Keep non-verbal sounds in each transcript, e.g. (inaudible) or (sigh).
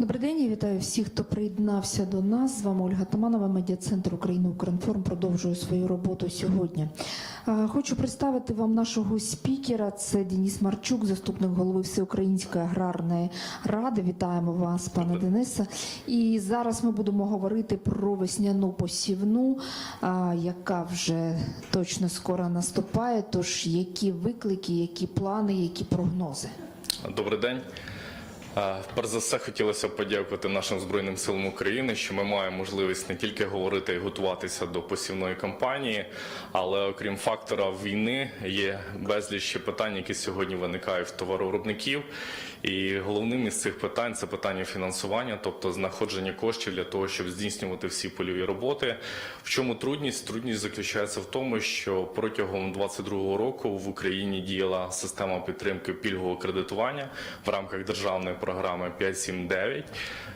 Добрий день, я вітаю всіх, хто приєднався до нас. З вами Ольга Таманова, медіа-центр України Укрінформ продовжує свою роботу сьогодні. Хочу представити вам нашого спікера. Це Деніс Марчук, заступник голови Всеукраїнської аграрної ради. Вітаємо вас, пане Денисе. І зараз ми будемо говорити про весняну посівну, яка вже точно скоро наступає. Тож які виклики, які плани, які прогнози? Добрий день. Перш за все хотілося б подякувати нашим збройним силам України, що ми маємо можливість не тільки говорити і готуватися до посівної кампанії, але окрім фактора війни є безліч питань, які сьогодні виникають в товаровиробників. І головним із цих питань це питання фінансування, тобто знаходження коштів для того, щоб здійснювати всі польові роботи. В чому трудність? Трудність заключається в тому, що протягом 2022 року в Україні діяла система підтримки пільгового кредитування в рамках державної програми 5.7.9.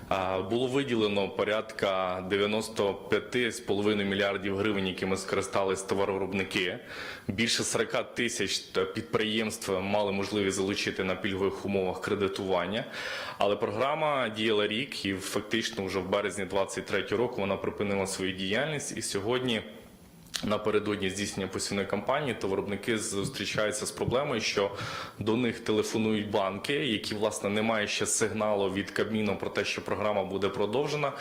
А, Було виділено порядка 95,5 мільярдів гривень, якими скористались товаровиробники. Більше 40 тисяч підприємств мали можливість залучити на пільгових умовах кредитування. Але програма діяла рік, і фактично вже в березні 2023 року вона припинила свою діяльність. І сьогодні. Напередодні здійснення посівної кампанії товаровиробники зустрічаються з проблемою, що до них телефонують банки, які власне не мають ще сигналу від Кабміну про те, що програма буде продовжена,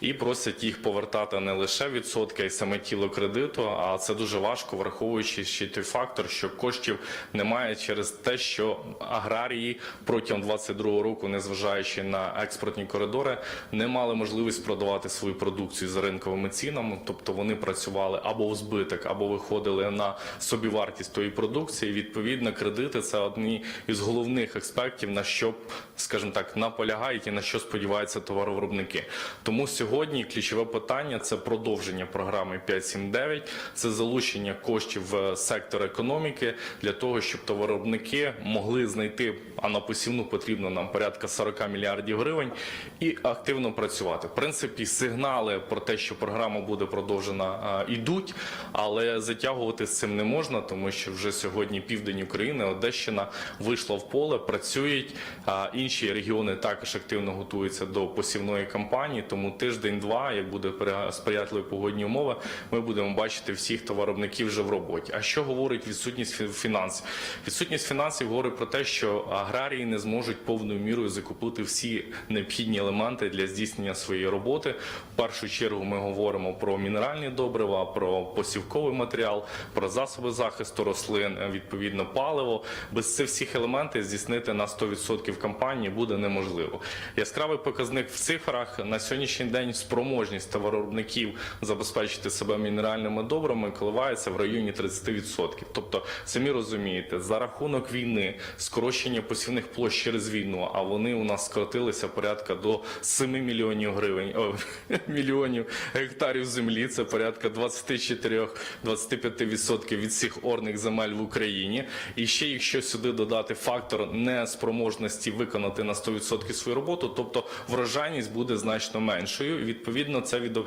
і просять їх повертати не лише відсотки, а й саме тіло кредиту. А це дуже важко, враховуючи ще той фактор, що коштів немає через те, що аграрії протягом 22 року, незважаючи на експортні коридори, не мали можливість продавати свою продукцію за ринковими цінами, тобто вони працювали або в збиток, або виходили на собівартість тої продукції. Відповідно, кредити це одні із головних аспектів, на що, скажімо так, наполягають і на що сподіваються товаровиробники. Тому сьогодні ключове питання це продовження програми 5.7.9, це залучення коштів в сектор економіки для того, щоб товаровиробники могли знайти, а на посівну потрібно нам порядка 40 мільярдів гривень, і активно працювати. В принципі, сигнали про те, що програма буде продовжена, а, ідуть, але затягувати з цим не можна, тому що вже сьогодні південь України, Одещина вийшла в поле, працюють. Інші регіони також активно готуються до посівної кампанії. Тому тиждень-два, як буде сприятливі погодні умови, ми будемо бачити всіх товаровиробників вже в роботі. А що говорить відсутність фінансів? Відсутність фінансів говорить про те, що аграрії не зможуть повною мірою закупити всі необхідні елементи для здійснення своєї роботи. В першу чергу ми говоримо про мінеральні добрива, про посівковий матеріал, про засоби захисту рослин, е, відповідно паливо. Без цих всіх елементів здійснити на 100% кампанії буде неможливо. Яскравий показник в цифрах на сьогоднішній день спроможність товаровиробників забезпечити себе мінеральними добрами коливається в районі 30%. Тобто, самі розумієте, за рахунок війни, скорочення посівних площ через війну, а вони у нас скоротилися порядка до 7 мільйонів гривень, о, (laughs) мільйонів гектарів землі. Це порядка 24-25% від всіх орних земель в Україні. І ще якщо сюди додати фактор неспроможності виконати на 100% свою роботу, тобто врожайність буде значно меншою. Відповідно, це від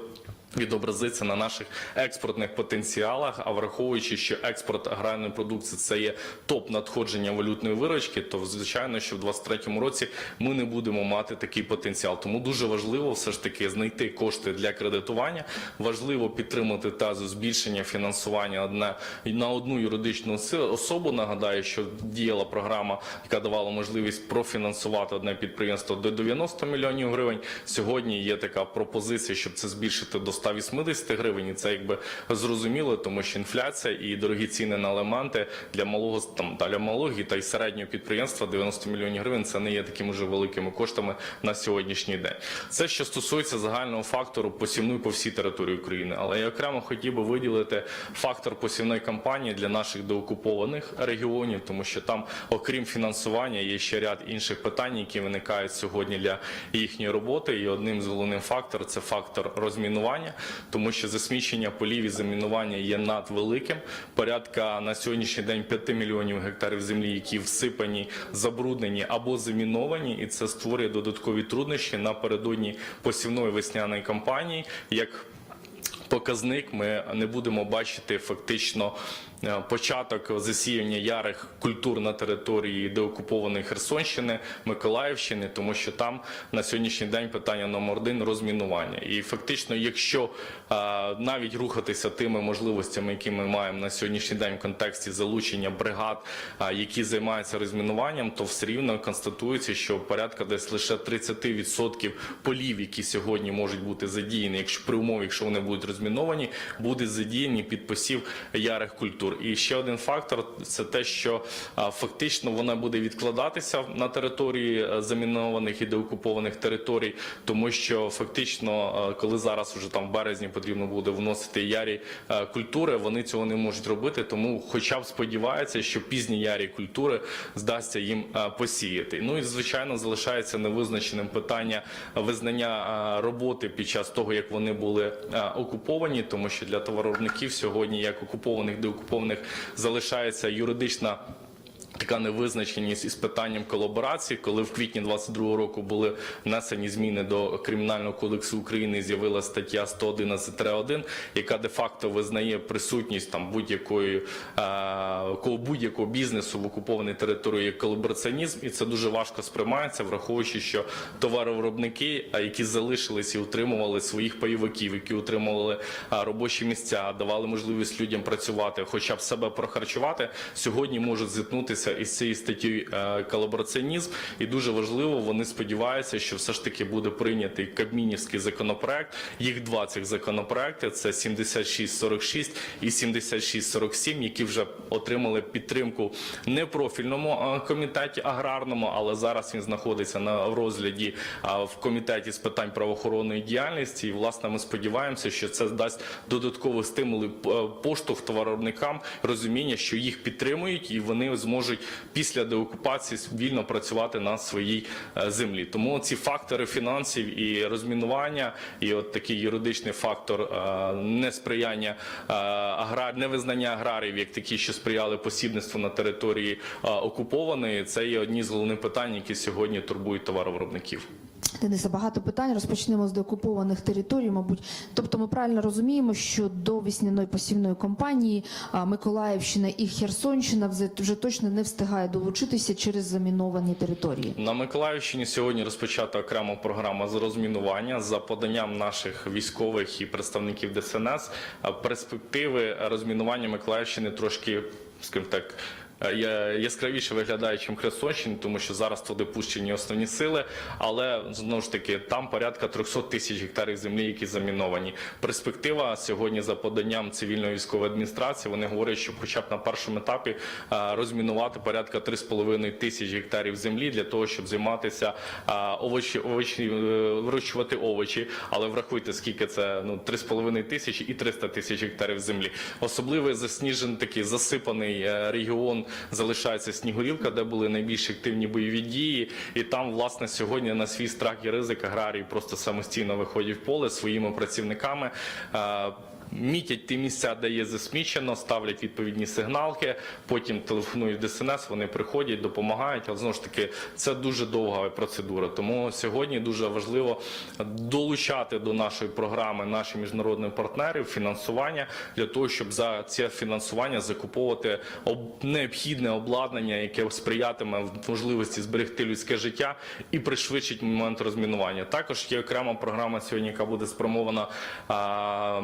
Відобразиться на наших експортних потенціалах, а враховуючи, що експорт аграрної продукції це є топ надходження валютної виручки, то звичайно, що в 2023 році ми не будемо мати такий потенціал. Тому дуже важливо все ж таки знайти кошти для кредитування. Важливо підтримати тазу збільшення фінансування одне на одну юридичну особу. Нагадаю, що діяла програма, яка давала можливість профінансувати одне підприємство до 90 мільйонів гривень. Сьогодні є така пропозиція, щоб це збільшити до 180 гривень. І це якби зрозуміло, тому що інфляція і дорогі ціни на елементи для малого там та для малого та й середнього підприємства 90 мільйонів гривень. Це не є такими вже великими коштами на сьогоднішній день. Це що стосується загального фактору посівної по всій території України. Але я окремо хотів би виділити фактор посівної кампанії для наших деокупованих регіонів, тому що там, окрім фінансування, є ще ряд інших питань, які виникають сьогодні для їхньої роботи. І одним з головних факторів це фактор розмінування, тому що засмічення полів і замінування є надвеликим. Порядка на сьогоднішній день 5 мільйонів гектарів землі, які всипані, забруднені або заміновані, і це створює додаткові труднощі напередодні посівної весняної кампанії. як Показник ми не будемо бачити фактично початок засіяння ярих культур на території деокупованої Херсонщини, Миколаївщини, тому що там на сьогоднішній день питання номер один розмінування. І фактично, якщо е, навіть рухатися тими можливостями, які ми маємо на сьогоднішній день в контексті залучення бригад, е, які займаються розмінуванням, то все рівно констатується, що порядка десь лише 30% полів, які сьогодні можуть бути задіяні, якщо при умові, якщо вони будуть розміновані, буде задіяні під посів ярих культур. І ще один фактор це те, що фактично вона буде відкладатися на території е, замінованих і деокупованих територій, тому що фактично, е, коли зараз уже там в березні потрібно буде вносити ярі е, культури, вони цього не можуть робити, тому хоча б сподіваються, що пізні ярі культури здасться їм посіяти. Ну і звичайно залишається невизначеним питання визнання роботи під час того, як вони були окуповані, тому що для товаровиробників сьогодні, як окупованих, деокупованих, залишається юридична. Така невизначеність із питанням колаборації, коли в квітні 22 року були внесені зміни до кримінального кодексу України, і з'явилася стаття 111-1, яка де-факто визнає присутність там будь-якої е, будь-якого бізнесу в окупованій території як колабораціонізм, і це дуже важко сприймається, враховуючи, що товаровиробники, які залишились і утримували своїх пайовиків, які утримували робочі місця, давали можливість людям працювати, хоча б себе прохарчувати, сьогодні можуть зіткнутися із цією статтю колабораціонізм. І дуже важливо, вони сподіваються, що все ж таки буде прийнятий кабмінівський законопроект. Їх два цих законопроекти: це 7646 і 7647, які вже отримали підтримку не профільному комітеті аграрному, але зараз він знаходиться на розгляді в комітеті з питань правоохоронної діяльності. І власне ми сподіваємося, що це дасть додаткові стимули е, поштовх товаровиробникам, розуміння, що їх підтримують, і вони зможуть після деокупації вільно працювати на своїй е, землі. Тому ці фактори фінансів і розмінування, і от такий юридичний фактор е, несприяння е, аграр, невизнання аграрів, як такі, що сприяли посібництву на території окупованої, це є одні з головних питань, які сьогодні турбують товаровиробників. Дениса, багато питань. Розпочнемо з деокупованих територій, мабуть. Тобто ми правильно розуміємо, що до весняної посівної кампанії Миколаївщина і Херсонщина вже, точно не встигає долучитися через заміновані території. На Миколаївщині сьогодні розпочата окрема програма з розмінування за поданням наших військових і представників ДСНС. Перспективи розмінування Миколаївщини трошки, скажімо так. Е, Яскравіше виглядає, ніж Херсонщини, тому що зараз туди пущені основні сили, але знову ж таки там порядка 300 тисяч гектарів землі, які заміновані. Перспектива сьогодні за поданням цивільної військової адміністрації. Вони говорять, що хоча б на першому етапі е, розмінувати порядка 3,5 тисяч гектарів землі для того, щоб займатися е, овочі, овочі вирощувати овочі. Але врахуйте, скільки це ну 3,5 тисячі і 300 тисяч гектарів землі. Особливо засніжений такий засипаний регіон залишається Снігурівка, де були найбільш активні бойові дії, і там, власне, сьогодні на свій страх і ризик аграрії просто самостійно виходять в поле своїми працівниками. Мітять ті місця, де є засмічено, ставлять відповідні сигналки. Потім телефонують ДСНС, вони приходять, допомагають. Але знову ж таки, це дуже довга процедура. Тому сьогодні дуже важливо долучати до нашої програми наших міжнародних партнерів фінансування для того, щоб за це фінансування закуповувати об- необхідне обладнання, яке сприятиме можливості зберегти людське життя і пришвидшить момент розмінування. Також є окрема програма сьогодні, яка буде спрямована а,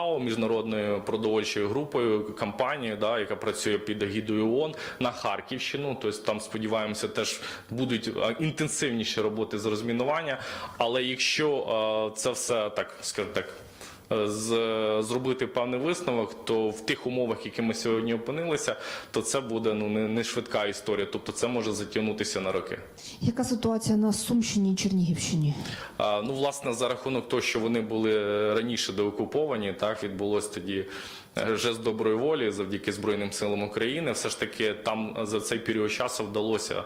ФАО міжнародною продовольчою групою, компанією, да, яка працює під агідою ООН на Харківщину. Тобто там сподіваємося, теж будуть інтенсивніші роботи з розмінування. Але якщо це все так, скажімо так. Зробити певний висновок, то в тих умовах, які ми сьогодні опинилися, то це буде ну не, не швидка історія, тобто це може затягнутися на роки. Яка ситуація на Сумщині і Чернігівщині? А, Ну, власне, за рахунок того, що вони були раніше деокуповані, так відбулось тоді жест доброї волі завдяки Збройним силам України. Все ж таки, там за цей період часу вдалося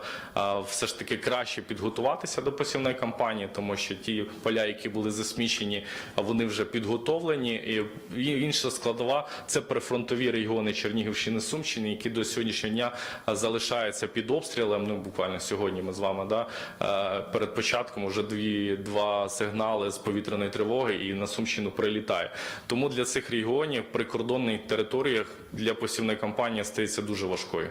все ж таки краще підготуватися до посівної кампанії, тому що ті поля, які були засмічені, вони вже підготовлені. І інша складова це прифронтові регіони Чернігівщини, Сумщини, які до сьогоднішнього дня залишаються під обстрілом. Ну буквально сьогодні ми з вами да е, перед початком вже дві два сигнали з повітряної тривоги, і на Сумщину прилітає. Тому для цих регіонів прикордонних прикордонних територіях для посівної кампанії стається дуже важкою.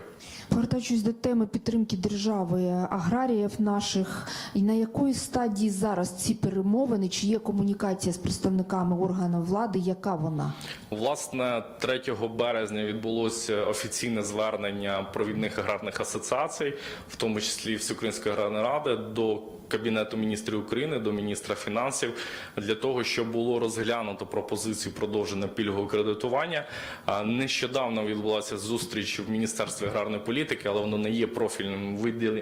Повертаючись до теми підтримки держави аграріїв наших, і на якої стадії зараз ці перемовини? Чи є комунікація з представниками органів влади? Яка вона? Власне, 3 березня відбулося офіційне звернення провідних аграрних асоціацій, в тому числі Всеукраїнської аграрної ради, до Кабінету міністрів України, до міністра фінансів, для того, щоб було розглянуто пропозицію продовження пільгового кредитування. А Нещодавно відбулася зустріч в Міністерстві аграрної політики, але воно не є профільним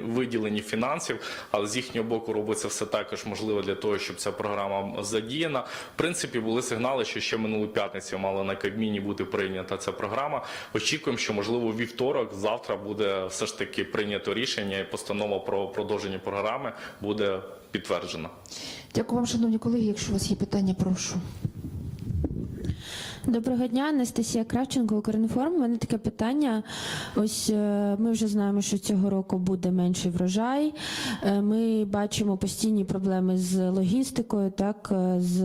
виділенні фінансів. Але з їхнього боку робиться все також можливо для того, щоб ця програма задіяна. В принципі, були сигнали, що ще минулу п'ятницю мала на Кабміні бути прийнята ця програма. Очікуємо, що можливо вівторок, завтра буде все ж таки прийнято рішення, і постанова про продовження програми буде підтверджена. Дякую вам, шановні колеги. Якщо у вас є питання, прошу. Доброго дня, Анастасія Кравченко, Укрінформ. У мене таке питання. Ось е, ми вже знаємо, що цього року буде менший врожай. Е, Ми бачимо постійні проблеми з логістикою, так е, з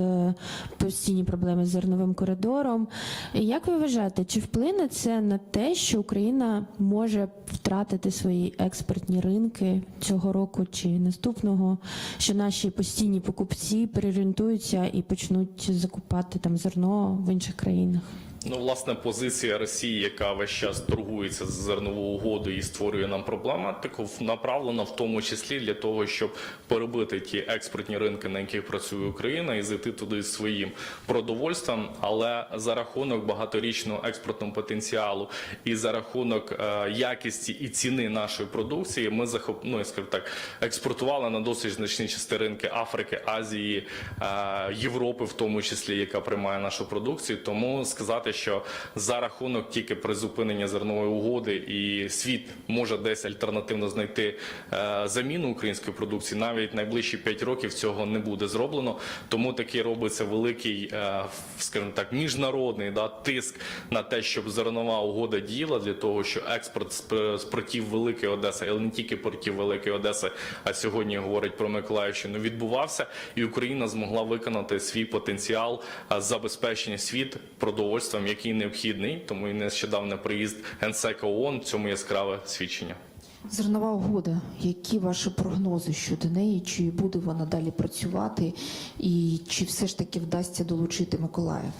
постійні проблеми з зерновим коридором. Як ви вважаєте, чи вплине це на те, що Україна може втратити свої експортні ринки цього року чи наступного? Що наші постійні покупці переорієнтуються і почнуть закупати там зерно в інших країнах? країнах. Ну, власне, позиція Росії, яка весь час торгується з зерновою угодою і створює нам проблематику, направлена в тому числі для того, щоб перебити ті експортні ринки, на яких працює Україна, і зайти туди своїм продовольством. Але за рахунок багаторічного експортного потенціалу і за рахунок е, якісті і ціни нашої продукції, ми захоп, ну, я так, експортували на досить значні частини ринки Африки, Азії, е, Європи, в тому числі, яка приймає нашу продукцію. Тому сказати, що за рахунок тільки призупинення зернової угоди і світ може десь альтернативно знайти е, заміну української продукції, навіть найближчі 5 років цього не буде зроблено. Тому такий робиться великий, е, скажімо так, міжнародний да, тиск на те, щоб зернова угода діяла для того, що експорт з портів Великої Одеси, але не тільки портів Великої Одеси, а сьогодні говорить про Миколаївщину, відбувався, і Україна змогла виконати свій потенціал забезпечення світ продовольством, який необхідний. Тому і нещодавно приїзд генсека ООН в цьому яскраве свідчення. Зернова угода. Які ваші прогнози щодо неї? Чи буде вона далі працювати, і чи все ж таки вдасться долучити Миколаїв?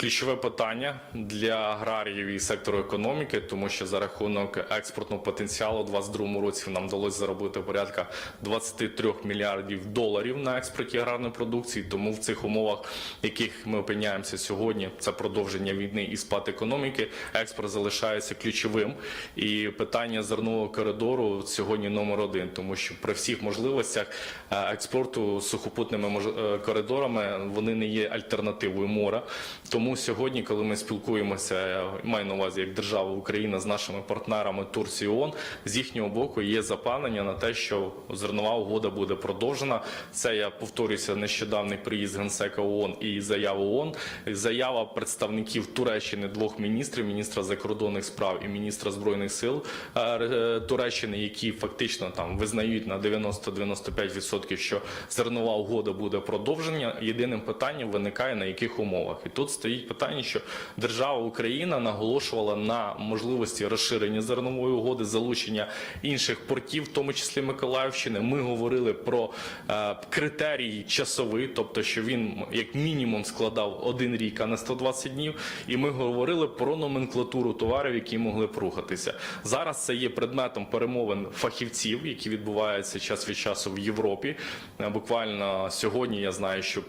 Ключове питання для аграріїв і сектору економіки, тому що за рахунок експортного потенціалу у 2022 році нам вдалося заробити порядка 23 мільярдів доларів на експорті аграрної продукції. Тому в цих умовах, в яких ми опиняємося сьогодні, це продовження війни і спад економіки. Експорт залишається ключовим. І питання зернового коридору сьогодні номер один, тому що при всіх можливостях е, експорту сухопутними е, коридорами вони не є альтернативою моря. Тому сьогодні, коли ми спілкуємося, маю на увазі як держава Україна з нашими партнерами Турції ООН, з їхнього боку є запевнення на те, що зернова угода буде продовжена. Це я повторюся нещодавний приїзд генсека ООН і заява ООН. Заява представників Туреччини двох міністрів: міністра закордонних справ і міністра збройних сил е, е, Туреччини, які фактично там визнають на 90-95%, що зернова угода буде продовжена. Єдиним питанням виникає на яких умовах. І тут стоїть питання, що держава Україна наголошувала на можливості розширення зернової угоди, залучення інших портів, в тому числі Миколаївщини. Ми говорили про е, критерій часовий, тобто що він як мінімум складав один рік, а не 120 днів. І ми говорили про номенклатуру товарів, які могли б рухатися. Зараз це є предметом перемовин фахівців, які відбуваються час від часу в Європі. Е, Буквально сьогодні я знаю, що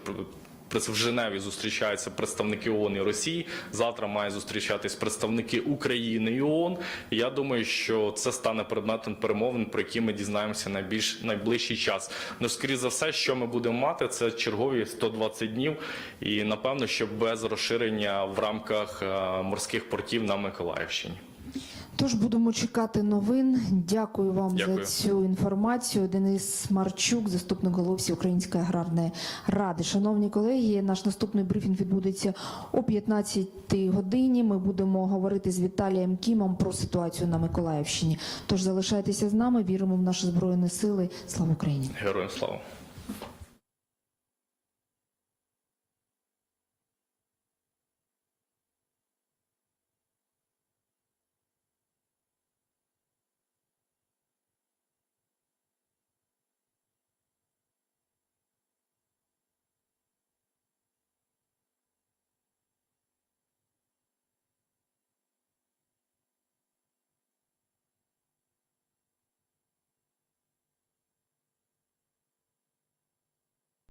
в Женеві зустрічаються представники ООН і Росії. Завтра має зустрічатись представники України і ООН. Я думаю, що це стане предметом перемовин, про які ми дізнаємося найбільш найближчий час. Ну, скоріше за все, що ми будемо мати, це чергові 120 днів, і напевно, що без розширення в рамках е, морських портів на Миколаївщині. Тож будемо чекати новин. Дякую вам Дякую. за цю інформацію. Денис Марчук, заступник голови Всеукраїнської аграрної ради. Шановні колеги, наш наступний брифінг відбудеться о 15 годині. Ми будемо говорити з Віталієм Кімом про ситуацію на Миколаївщині. Тож залишайтеся з нами. Віримо в наші збройні сили. Слава Україні! Героям слава!